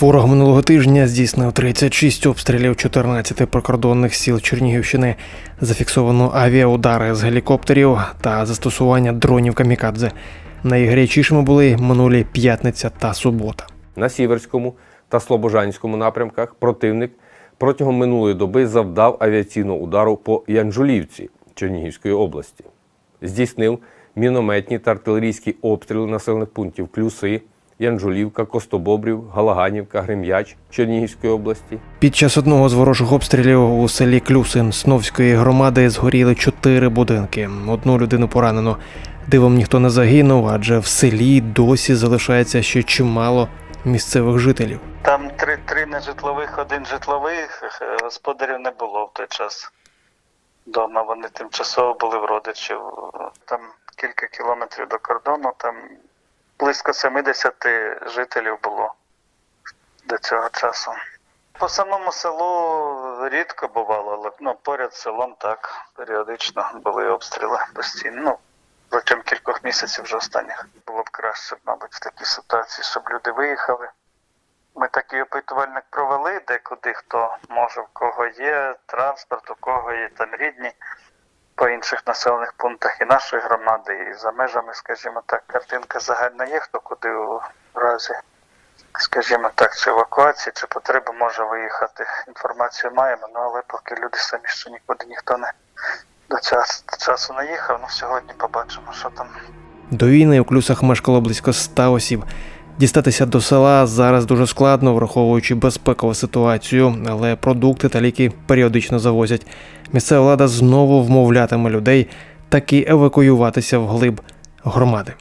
Ворог минулого тижня здійснив 36 обстрілів 14 прикордонних сіл Чернігівщини. Зафіксовано авіаудари з гелікоптерів та застосування дронів камікадзе. Найгарячішими були минулі п'ятниця та субота. На Сіверському та Слобожанському напрямках противник протягом минулої доби завдав авіаційного удару по Янжулівці Чернігівської області. Здійснив мінометні та артилерійські обстріли населених пунктів Клюси, Янжулівка, Костобобрів, Галаганівка, Грем'яч Чернігівської області. Під час одного з ворожих обстрілів у селі Клюсин Сновської громади згоріли чотири будинки. Одну людину поранено. Дивом ніхто не загинув, адже в селі досі залишається ще чимало місцевих жителів. Там три, три нежитлових, один житловий, е, господарів не було в той час. Дома вони тимчасово були в родичів. Там кілька кілометрів до кордону, там близько 70 жителів було до цього часу. По самому селу рідко бувало, але ну, поряд з селом так, періодично були обстріли постійно. Ну, протягом кількох місяців вже останніх. Було б краще, мабуть, в такій ситуації, щоб люди виїхали. Ми такий опитувальник провели, де куди хто може, в кого є транспорт, у кого є там рідні по інших населених пунктах і нашої громади, і за межами, скажімо так, картинка загальна є, хто куди у разі, скажімо так, чи евакуації, чи потреби може виїхати. Інформацію маємо, ну але поки люди самі ще нікуди ніхто не до часу, до часу не їхав. Ну сьогодні побачимо, що там До війни у Клюсах мешкало близько 100 осіб. Дістатися до села зараз дуже складно, враховуючи безпекову ситуацію, але продукти та ліки періодично завозять. Місцева влада знову вмовлятиме людей таки евакуюватися вглиб громади.